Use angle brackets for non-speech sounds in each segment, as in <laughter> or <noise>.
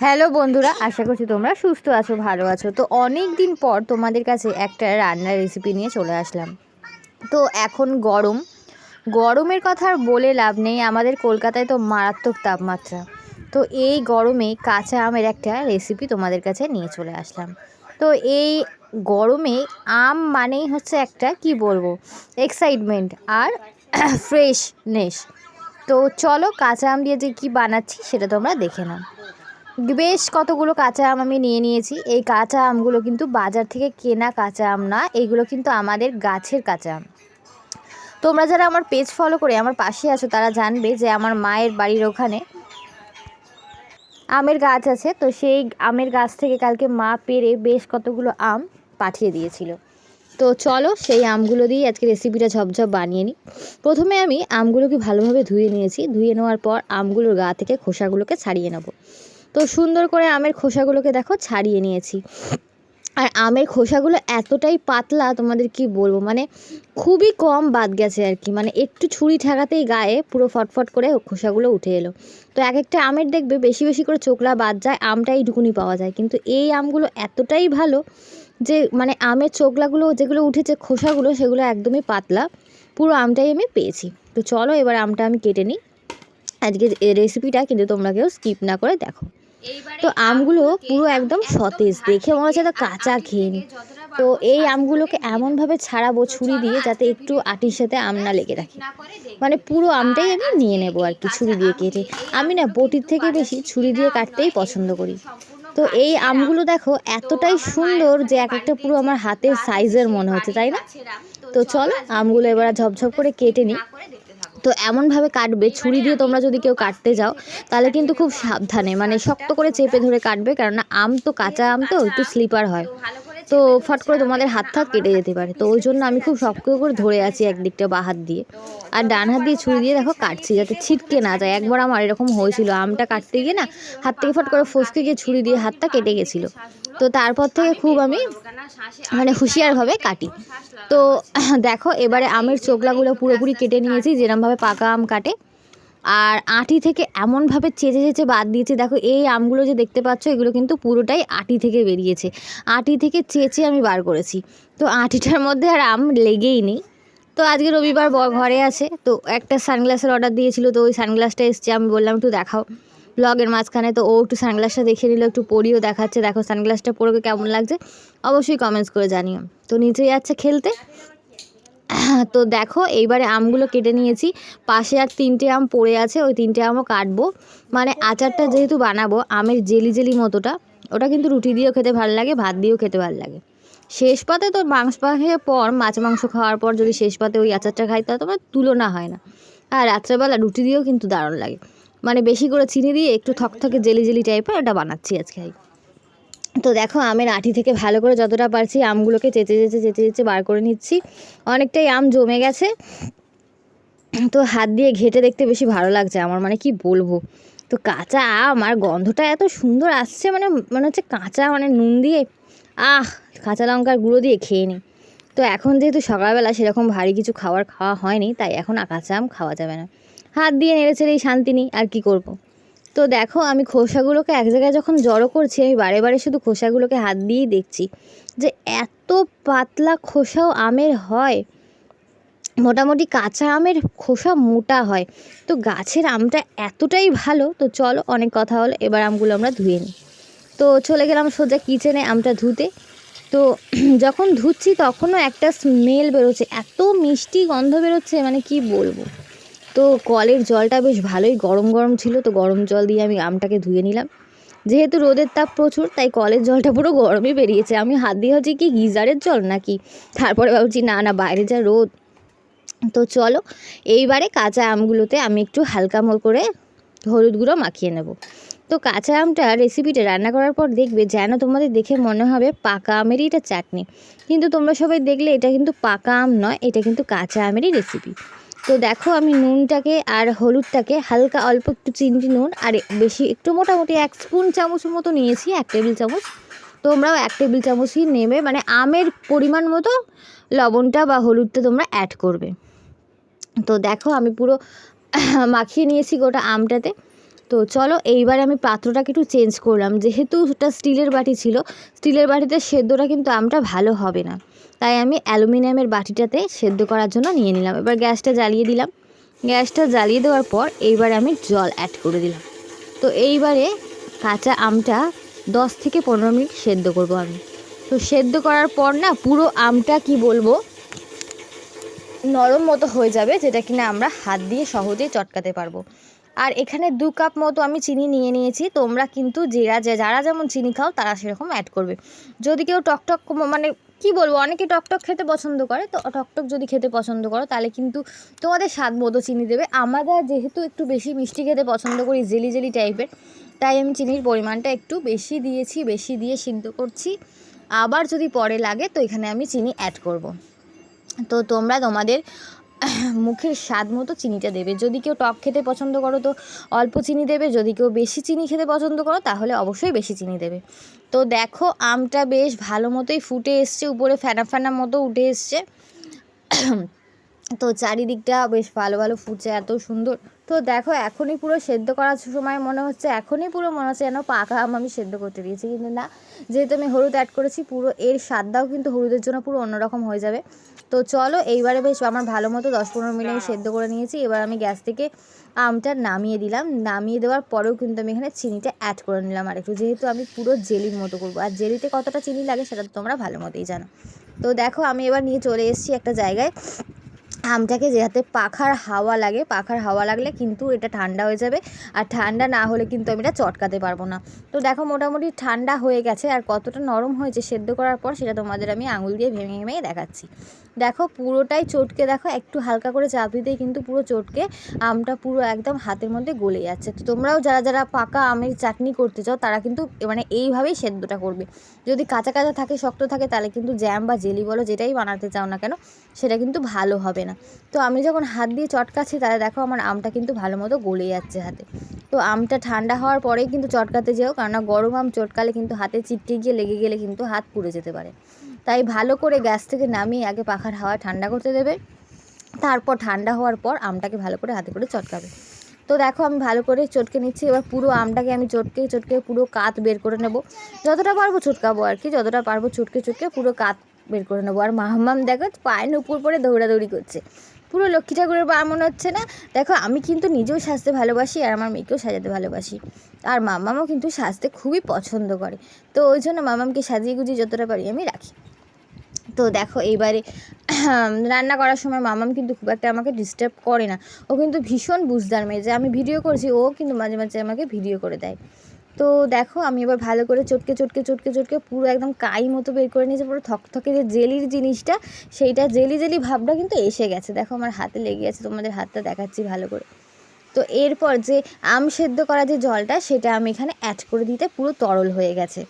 Hello বন্ধুরা, আশা করছি তোমরা সুস্থ আছো, ভালো আছো। তো অনেক দিন পর তোমাদের কাছে একটা রান্নার রেসিপি নিয়ে চলে আসলাম। তো এখন গরম। গরমের কথা আর বলে লাভ নেই, আমাদের কলকাতায় তো মারাত্মক তাপমাত্রা। তো এই গরমে কাঁচা আমের একটা রেসিপি তোমাদের কাছে নিয়ে চলে আসলাম। তো এই গরমে আম মানেই হচ্ছে একটা, কি বলব এক্সাইটমেন্ট আর <coughs> ফ্রেশনেস তো চলো কাঁচা আম দিয়ে যে কী বানাচ্ছি সেটা তোমরা দেখে নাও। বেশ কতগুলো কাঁচা আম আমি নিয়ে নিয়েছি। এই কাঁচা আমগুলো কিন্তু বাজার থেকে কেনা কাঁচা আম না এইগুলো কিন্তু আমাদের গাছের কাঁচা আম। তোমরা যারা আমার পেজ ফলো করে আমার পাশে আছো, তারা জানবে যে আমার মায়ের বাড়ির ওখানে আমের গাছ আছে। তো সেই আমের গাছ থেকে কালকে মা পেরে বেশ কতগুলো আম পাঠিয়ে দিয়েছিল। তো চলো সেই আমগুলো দিয়ে আজকে রেসিপিটা ঝপঝপ বানিয়ে নিই। প্রথমে আমি আমগুলোকে ভালোভাবে ধুয়ে নিয়েছি। ধুয়ে নেওয়ার পর আমগুলোর গা থেকে খোসাগুলোকে ছাড়িয়ে নেব। তো সুন্দর করে আমের খোসাগুলোকে দেখো ছাড়িয়ে নিয়েছি। আর আমের খোসাগুলো এতটাই পাতলা, তোমাদের কি বলব? মানে খুবই কম বাদ গেছে আর কি। মানে একটু ছুরি ঠেকাতেই গায়ে পুরো ফটফট করে খোসাগুলো উঠে এলো। তো এক একটা আমের দেখবে বেশি বেশি করে চোখলা বাদ যায় আমটা এইটুকুনি পাওয়া যায়। কিন্তু এই আমগুলো এতটাই ভালো যে মানে আমের চোখলাগুলো যেগুলো উঠেছে, খোসাগুলো সেগুলো একদমই পাতলা। পুরো আমটাই আমি পেয়েছি। তো চলো এবার আমটা আমি কেটে নিই। আজকে রেসিপিটা কিন্তু তোমরা কেউ স্কিপ না করে দেখো। তো আমগুলো পুরো একদম সতেজ। দেখে মনে হচ্ছে তো কাঁচা খেয়ে তো এই আমগুলোকে এমনভাবে ছাড়াবো ছুরি দিয়ে যাতে একটু আটির সাথে আম না লেগে রাখে মানে পুরো আমটাই আমি নিয়ে নেব আর কি ছুরি দিয়ে কেটে। আমি না বটির থেকে বেশি ছুরি দিয়ে কাটতেই পছন্দ করি। তো এই আমগুলো দেখো এতটাই সুন্দর যে এক একটা পুরো আমার হাতের সাইজের মনে হচ্ছে তাই না? তো চলো আমগুলো এবার ঝপঝপ করে কেটে নিই। তো এমনভাবে কাটবে, ছুরি দিয়ে তোমরা যদি কেউ কাটতে যাও, তাহলে কিন্তু খুব সাবধানে মানে শক্ত করে চেপে ধরে কাটবে, কেননা আম তো কাঁচা আম তো, একটু স্লিপার হয়। তো ফট করে তোমাদের হাত থাক কেটে যেতে পারে। তো ওই জন্য আমি খুব শক্ত করে ধরে আছি একদিকটা বা হাত দিয়ে। আর ডান হাত দিয়ে ছুরি দিয়ে দেখো কাটছি যাতে ছিটকে না যায়। একবার আমার এরকম হয়েছিল, আমটা কাটতে গিয়ে না হাত থেকে ফট করে ফসকে গিয়ে ছুরি দিয়ে হাতটা কেটে গেছিল। তো তারপর থেকে খুব আমি মানে হুঁশিয়ারভাবে কাটি। তো দেখো এবারে আমের চোখলাগুলো পুরোপুরি কেটে নিয়েছি, যেরমভাবে পাকা আম কাটে। আর আটি থেকে এমনভাবে চেঁচে চেঁচে বাদ দিয়েছে, দেখো এই আমগুলো যে দেখতে পাচ্ছ, এগুলো কিন্তু পুরোটাই আটি থেকে বেরিয়েছে। আটি থেকে চেঁচে আমি বার করেছি। তো আটিটার মধ্যে আর আম লেগেই নেই। তো আজকে রবিবার ঘরে আছে, তো একটা সানগ্লাসের অর্ডার দিয়েছিল, তো ওই সানগ্লাসটা এসছে, আমি বললাম একটু দেখাও। ব্লগের মাঝখানে তো ও একটু সানগ্লাসটা দেখে নিল, একটু পরিও দেখাচ্ছে, দেখো সানগ্লাসটা পরে কেমন লাগছে, অবশ্যই কমেন্টস করে জানিও। তো নিচে যাচ্ছে খেলতে। <coughs> তো দেখো, এইবারে আমগুলো কেটে নিয়েছি। পাশে আর তিনটে আম পড়ে আছে, ওই তিনটে আমও কাটবো। মানে আচারটা যেহেতু বানাবো, আমের জেলি জেলি মতোটা, ওটা কিন্তু রুটি দিয়েও খেতে ভালো লাগে, ভাত দিয়েও খেতে ভালো লাগে। শেষ পাতে তোর মাংস পাখের পর, মাছ মাংস খাওয়ার পর যদি শেষ পাতে ওই আচারটা খাই তাহলে তোমার তুলনা হয় না। আর রাত্রেবেলা রুটি দিয়েও কিন্তু দারুণ লাগে। মানে বেশি করে চিনি দিয়ে একটু থকথকে জেলি জেলি টাইপের ওটা বানাচ্ছি আজকে। তো দেখো আমের আঠি থেকে ভালো করে যতটা পারছি আমগুলোকে চেঁচে চেঁচে চেঁচে চেঁচে বার করে নিচ্ছি। অনেকটাই আম জমে গেছে। তো হাত দিয়ে ঘেটে দেখতে বেশি ভালো লাগছে আমার মানে কি বলব? তো কাঁচা আম আর গন্ধটা এত সুন্দর আসছে মানে মনে হচ্ছে কাঁচা মানে নুন দিয়ে। আহ, কাঁচা লঙ্কার গুঁড়ো দিয়ে খেয়ে নিই তো এখন যেহেতু সকালবেলা সেরকম ভারী কিছু খাবার খাওয়া হয়নি, তাই এখন আর কাঁচা আম খাওয়া যাবে না। হাত দিয়ে নেড়ে ছেড়েই শান্তি নেই, আর কি করব। তো দেখো, আমি খোসাগুলোকে এক জায়গায় যখন জড়ো করছি, আমি বারে বারে শুধু খোসাগুলোকে হাত দিয়েই দেখছি যে এত পাতলা খোসাও আমের হয়। মোটামুটি কাঁচা আমের খোসা মোটা হয়। তো গাছের আমটা এতটাই ভালো, তো চলো অনেক কথা হলো, এবার আমগুলো আমরা ধুয়ে নিই। তো চলে গেলাম সোজা কিচেনে আমটা ধুতে। তো <clears throat> যখন ধুচ্ছি তখনও একটা স্মেল বেরোচ্ছে, এত মিষ্টি গন্ধ বেরোচ্ছে মানে কি বলব? তো কলের জলটা বেশ ভালোই গরম গরম ছিল, তো গরম জল দিয়ে আমি আমটাকে ধুয়ে নিলাম। যেহেতু রোদের তাপ প্রচুর, তাই কলের জলটা পুরো গরমই বেরিয়েছে। আমি হাত দিয়ে হচ্ছে কি গিজারের জল নাকি? তারপরে ভাবছি, না না, বাইরে যা রোদ। তো চলো, এইবারে কাঁচা আমগুলোতে আমি একটু হালকা মো করে হলুদ গুঁড়ো মাখিয়ে নেব। তো কাঁচা আমটা রেসিপিটা রান্না করার পর দেখবে যেন তোমাদের দেখে মনে হবে পাকা আমেরই এটা চাটনি। কিন্তু তোমরা সবাই দেখলে এটা কিন্তু পাকা আম নয়, এটা কিন্তু কাঁচা আমেরই রেসিপি তো দেখো আমি নুনটাকে আর হলুদটাকে হালকা অল্প একটু চিনি নুন, আর বেশি একটু মোটামুটি এক স্পুন চামচ মতো নিয়েছি, এক টেবিল চামচ। তোমরাও এক টেবিল চামচই নেবে মানে আমের পরিমাণ মতো লবণটা বা হলুদটা তোমরা অ্যাড করবে। তো দেখো আমি পুরো <coughs> মাখিয়ে নিয়েছি গোটা আমটাতে। তো চলো এইবারে আমি পাত্রটাকে একটু চেঞ্জ করলাম, যেহেতু ওটা স্টিলের বাটি ছিল স্টিলের বাটিতে সেদ্ধটা কিন্তু আমটা ভালো হবে না। তাই আমি অ্যালুমিনিয়ামের বাটিটাতে সেদ্ধ করার জন্য নিয়ে নিলাম। এবার গ্যাসটা জ্বালিয়ে দিলাম। গ্যাসটা জ্বালিয়ে দেওয়ার পর এইবারে আমি জল অ্যাড করে দিলাম। তো এইবারে কাঁচা আমটা দশ থেকে পনেরো মিনিট সেদ্ধ করব আমি। তো সেদ্ধ করার পর না পুরো আমটা কি বলব? নরম মতো হয়ে যাবে, যেটা কিনা আমরা হাত দিয়ে সহজেই চটকাতে পারব। আর এখানে দু কাপ মতো আমি চিনি নিয়ে নিয়েছি। তোমরা কিন্তু যারা যারা যেমন চিনি খাও তারা সেরকম অ্যাড করবে। যদি কেউ টকটক মানে কি বলব? অনেকে টকটক খেতে পছন্দ করে। তো টকটক যদি খেতে পছন্দ করো, তাহলে কিন্তু তোমাদের স্বাদ মতো চিনি দেবে। আমরা যেহেতু একটু বেশি মিষ্টি খেতে পছন্দ করি, জেলি জেলি টাইপের তাই আমি চিনির পরিমাণটা একটু বেশি দিয়েছি, বেশি দিয়ে সিদ্ধ করছি। আবার যদি পরে লাগে, তো এখানে আমি চিনি অ্যাড করব। তো তোমরা তোমাদের মুখের স্বাদ মতো চিনিটা দেবে। যদি কেউ টক খেতে পছন্দ করো, তো অল্প চিনি দেবে। যদি কেউ বেশি চিনি খেতে পছন্দ করো, তাহলে অবশ্যই বেশি চিনি দেবে। তো দেখো, আমটা বেশ ভালো মতোই ফুটে এসছে, উপরে ফ্যানা ফেনা মতো উঠে এসছে। তো চারিদিকটা বেশ ভালো ভালো ফুটছে, এত সুন্দর। তো দেখো, এখনই পুরো সেদ্ধ করার সময় মনে হচ্ছে, এখনই পুরো মনে হচ্ছে যেন পাকা আম আমি সেদ্ধ করতে দিয়েছি। কিন্তু না, যেহেতু আমি হলুদ অ্যাড করেছি, পুরো এর স্বাদটাও কিন্তু হলুদের জন্য পুরো অন্যরকম হয়ে যাবে। তো চলো, এইবারে বেশ আমার ভালো মতো দশ পনেরো মিনিট আমি সেদ্ধ করে নিয়েছি। এবার আমি গ্যাস থেকে আমটা নামিয়ে দিলাম। নামিয়ে দেওয়ার পরেও কিন্তু আমি এখানে চিনিটা অ্যাড করে নিলাম আর একটু যেহেতু আমি পুরো জেলির মতো করব, আর জেলিতে কতটা চিনি লাগে সেটা তো তোমরা ভালো মতোই জানো। তো দেখো, আমি এবার নিয়ে চলে এসেছি একটা জায়গায়। আমটাকে যাতে পাখার হাওয়া লাগে, পাখার হাওয়া লাগলে কিন্তু এটা ঠান্ডা হয়ে যাবে। আর ঠান্ডা না হলে কিন্তু আমি এটা চটকাতে পারব না। তো দেখো মোটামুটি ঠান্ডা হয়ে গেছে, আর কতটা নরম হয়েছে সেদ্ধ করার পর সেটা তোমাদের আমি আঙুল দিয়ে ভেঙে ভেঙে দেখাচ্ছি। দেখো পুরোটাই চটকে, দেখো একটু হালকা করে চাপ দিতেই কিন্তু পুরো চটকে আমটা পুরো একদম হাতের মধ্যে গলে যাচ্ছে। তো তোমরাও যারা যারা পাকা আমের চাটনি করতে চাও, তারা কিন্তু মানে এইভাবেই সেদ্ধটা করবে। যদি কাঁচা কাঁচা থাকে, শক্ত থাকে, তাহলে কিন্তু জ্যাম বা জেলি বলো যেটাই বানাতে চাও না কেন, সেটা কিন্তু ভালো হবে না। তো আমি যখন হাত দিয়ে চটকাচ্ছি, তাহলে দেখো আমার আমটা কিন্তু ভালো মতো গলে যাচ্ছে হাতে। তো আমটা ঠান্ডা হওয়ার পরেই কিন্তু চটকাতে যেও, কেননা গরম আম চটকালে কিন্তু হাতে চিটকে গিয়ে লেগে গেলে কিন্তু হাত পুড়ে যেতে পারে। তাই ভালো করে গ্যাস থেকে নামিয়ে আগে পাখার হাওয়া ঠান্ডা করতে দেবে। তারপর ঠান্ডা হওয়ার পর আমটাকে ভালো করে হাতে করে চটকাবে। তো দেখো আমি ভালো করে চটকে নিচ্ছি, এবার পুরো আমটাকে আমি চটকে চটকে পুরো কাত বের করে নেব। যতটা পারব চটকাবো আর কি, যতটা পারব চটকে চটকে পুরো কাত বের করে নেব। আর মাহমাম দেখো পায়ের উপর পরে দৌড়াদৌড়ি করছে। পুরো লক্ষ্মী ঠাকুরের বা মনে হচ্ছে না। দেখো আমি কিন্তু নিজেও সাজতে ভালোবাসি আর আমার মেয়েকেও সাজাতে ভালোবাসি। আর মামামও কিন্তু সাজতে খুবই পছন্দ করে। তো ওই জন্য মামামকে সাজিয়ে গুজিয়ে যতটা পারি আমি রাখি। তো দেখো এইবারে রান্না করার সময় মামাম কিন্তু খুব একটা আমাকে ডিস্টার্ব করে না। ও কিন্তু ভীষণ বুঝদার মেয়ে। যে আমি ভিডিও করছি, ও কিন্তু মাঝে মাঝে আমাকে ভিডিও করে দেয়। তো দেখো, আমি এবার ভালো করে চটকে চটকে চটকে চটকে পুরো একদম কাই মতো বের করে নিয়েছি। পুরো থকথকে যে জেলির জিনিসটা, সেইটা জেলি জেলি ভাবটা কিন্তু এসে গেছে। দেখো, আমার হাতে লেগে আছে, তোমাদের হাতটা দেখাচ্ছি ভালো করে। তো এরপর যে আম সেদ্ধ করা যে জলটা, সেটা আমি এখানে অ্যাড করে দিতে পুরো তরল হয়ে গেছে।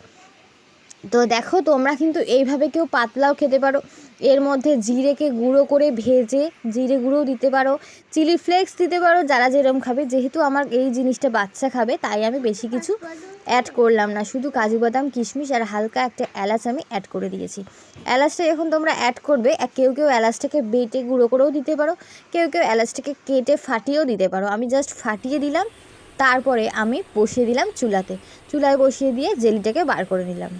তো দেখো, তোমরা কিন্তু এইভাবে কেউ পাতলাও খেতে পারো। এর মধ্যে জিরেকে গুঁড়ো করে ভেজে জিরে গুঁড়োও দিতে পারো। চিলি ফ্লেক্স দিতে পারো, যারা যেরকম খাবে। যেহেতু আমার এই জিনিসটা বাচ্চা খাবে, তাই আমি বেশি কিছু অ্যাড করলাম না। শুধু কাজু বাদাম, কিশমিশ আর হালকা একটা এলাচ আমি অ্যাড করে দিয়েছি। এলাচটা যখন তোমরা অ্যাড করবে কেউ কেউ এলাচটাকে বেটে গুঁড়ো করেও দিতে পারো। কেউ কেউ এলাচটাকে কেটে ফাটিয়েও দিতে পারো। আমি জাস্ট ফাটিয়ে দিলাম, তারপরে আমি বসিয়ে দিলাম চুলাতে। চুলায় বসিয়ে দিয়ে জেলিটাকে বার করে নিলাম।